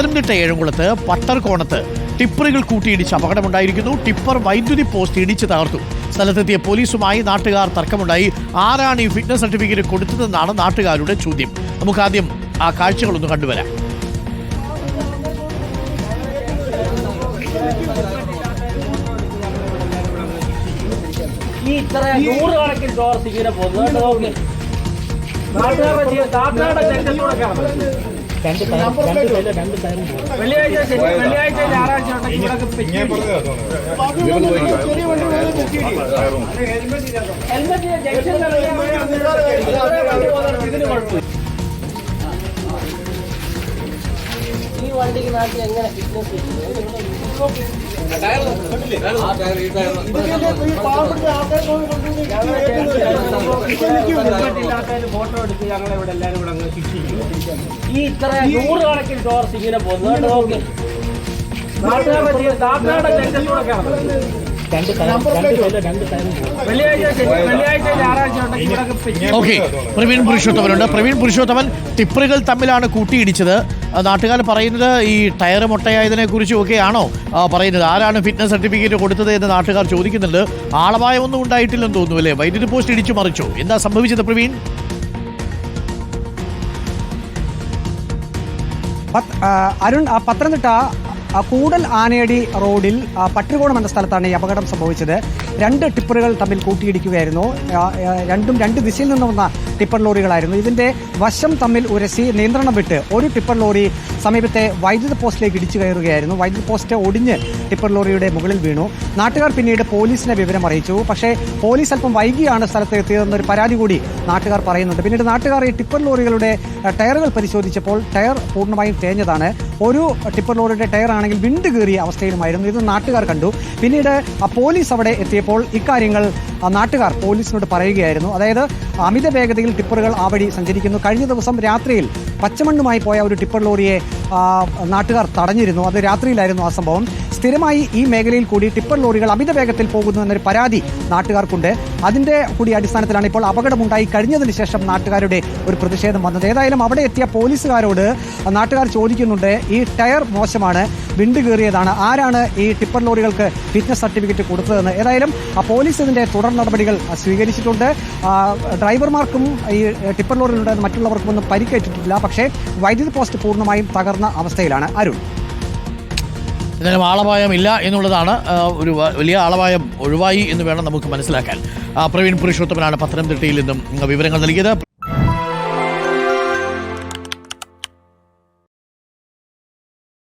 പത്തനംതിട്ട ഏഴംകുളത്ത് പട്ടർകോണത്ത് ടിപ്പറുകൾ കൂട്ടിയിടിച്ച് അപകടമുണ്ടായിരിക്കുന്നു. ടിപ്പർ വൈദ്യുതി പോസ്റ്റ് ഇടിച്ചു തകർത്തു. സ്ഥലത്തെത്തിയ പോലീസുമായി നാട്ടുകാർ തർക്കമുണ്ടായി. ആരാണ് ഈ ഫിറ്റ്നസ് സർട്ടിഫിക്കറ്റ് കൊടുത്തതെന്നാണ് നാട്ടുകാരുടെ ചോദ്യം. നമുക്ക് ആദ്യം ആ കാഴ്ചകളൊന്ന് കണ്ടുവരാം. ഈ ഇത്ര നൂറുകണക്കിന് പോകുന്നു നാട്ടുകാരുടെ നാട്ടുകാരുടെ രംഗത്തൂടെ കാണുന്നത് വെള്ളിയാഴ്ച ശനി വെള്ളിയാഴ്ച ഞായറാഴ്ച ഇവിടൊക്കെ പെറ്റി ഹെൽമെറ്റ് ജംഗ്ഷൻ ഇതിന് കുഴപ്പമില്ല. ഈ വണ്ടിക്ക് നാട്ടിൽ എങ്ങനെ ഫിറ്റ്നസ് ഫോട്ടോ എടുത്ത് ഞങ്ങളെ ഇവിടെ ശിക്ഷിക്കും ഈ ഇത്ര നൂറുകണക്കിന് ടോർച്ച് ഇങ്ങനെ പോകുന്നു. നാട്ടുകാരുടെ നാട്ടുകാരുടെ രംഗത്തൂടെ ഓക്കെ പ്രവീൺ പുരുഷോത്തമനുണ്ട്. പ്രവീൺ പുരുഷോത്തമൻ ടിപ്പറുകൾ തമ്മിലാണ് കൂട്ടിയിടിച്ചത്. നാട്ടുകാർ പറയുന്നത് ഈ ടയർ മുട്ടയായതിനെ കുറിച്ചും ഒക്കെ ആണോ പറയുന്നത്? ആരാണ് ഫിറ്റ്നസ് സർട്ടിഫിക്കറ്റ് കൊടുത്തത് എന്ന് നാട്ടുകാർ ചോദിക്കുന്നുണ്ട്. ആളപായമൊന്നും ഉണ്ടായിട്ടില്ലെന്ന് തോന്നുന്നു അല്ലേ? വൈദ്യുതി പോസ്റ്റ് ഇടിച്ചു മറിച്ചു. എന്താ സംഭവിച്ചത് പ്രവീൺ? അരുൺ ആ, പത്തനംതിട്ട കൂടൽ ആനയടി റോഡിൽ പട്ടികോണം എന്ന സ്ഥലത്താണ് ഈ അപകടം സംഭവിച്ചത്. രണ്ട് ടിപ്പറുകൾ തമ്മിൽ കൂട്ടിയിടിക്കുകയായിരുന്നു. രണ്ടും രണ്ട് ദിശയിൽ നിന്ന് വന്ന ടിപ്പർ ലോറികളായിരുന്നു. ഇതിന്റെ വശം തമ്മിൽ ഉരസി നിയന്ത്രണം വിട്ട് ഒരു ടിപ്പർ ലോറി സമീപത്തെ വൈദ്യുത പോസ്റ്റിലേക്ക് ഇടിച്ചു കയറുകയായിരുന്നു. വൈദ്യുത പോസ്റ്റ് ഒടിഞ്ഞ് ടിപ്പർ ലോറിയുടെ മുകളിൽ വീണു. നാട്ടുകാർ പിന്നീട് പോലീസിനെ വിവരം അറിയിച്ചു. പക്ഷേ പോലീസ് അല്പം വൈകിയാണ് സ്ഥലത്ത് എത്തിയതെന്നൊരു പരാതി കൂടി നാട്ടുകാർ പറയുന്നുണ്ട്. പിന്നീട് നാട്ടുകാർ ഈ ടിപ്പർ ലോറികളുടെ ടയറുകൾ പരിശോധിച്ചപ്പോൾ ടയർ പൂർണമായും തേഞ്ഞതാണ്. ഒരു ടിപ്പർ ലോറിയുടെ ടയർ ആണെങ്കിൽ വിണ്ട് കീറിയ അവസ്ഥയിലുമായിരുന്നു. ഇത് നാട്ടുകാർ കണ്ടു. പിന്നീട് പോലീസ് അവിടെ എത്തിയപ്പോൾ ഇക്കാര്യങ്ങൾ നാട്ടുകാർ പോലീസിനോട് പറയുകയായിരുന്നു. അതായത് അമിത വേഗതയിൽ ടിപ്പറുകൾ ആ വഴി സഞ്ചരിക്കുന്നു. കഴിഞ്ഞ ദിവസം രാത്രിയിൽ പച്ചമണ്ണുമായി പോയ ഒരു ടിപ്പർ ലോറിയെ നാട്ടുകാർ തടഞ്ഞിരുന്നു. അത് രാത്രിയിലായിരുന്നു ആ സംഭവം. സ്ഥിരമായി ഈ മേഖലയിൽ കൂടി ടിപ്പർ ലോറികൾ അമിത വേഗത്തിൽ പോകുന്നു എന്നൊരു പരാതി നാട്ടുകാർക്കുണ്ട്. അതിന്റെ കൂടി അടിസ്ഥാനത്തിലാണ് ഇപ്പോൾ അപകടമുണ്ടായി കഴിഞ്ഞതിന് ശേഷം നാട്ടുകാരുടെ ഒരു പ്രതിഷേധം വന്നത്. ഏതായാലും അവിടെ എത്തിയ പോലീസുകാരോട് നാട്ടുകാർ ചോദിക്കുന്നുണ്ട് ഈ ടയർ മോശമാണ് വിണ്ട് കീറിയതാണ് ആരാണ് ഈ ടിപ്പർ ലോറികൾക്ക് ഫിറ്റ്നസ് സർട്ടിഫിക്കറ്റ് കൊടുത്തതെന്ന്? ഏതായാലും ആ പോലീസ് ഇതിന്റെ തുടർ നടപടികൾ സ്വീകരിച്ചിട്ടുണ്ട്. ഡ്രൈവർമാർക്കും ഈ ടിപ്പർ ലോറിയിലുണ്ടായിരുന്ന മറ്റുള്ളവർക്കും ഒന്നും പരിക്കേറ്റിട്ടില്ല. പക്ഷേ വൈദ്യുതി പോസ്റ്റ് പൂർണമായും തകർന്ന അവസ്ഥയിലാണ് അരുൺ. എന്തായാലും ആളപായം ഇല്ല എന്നുള്ളതാണ് ഒരു വലിയ ആളപായം ഒഴിവായി എന്ന് വേണം നമുക്ക് മനസ്സിലാക്കാൻ. പ്രവീൺ പുരുഷോത്തമനാണ് പത്തനംതിട്ടയിൽ നിന്നും വിവരങ്ങൾ നൽകിയത്.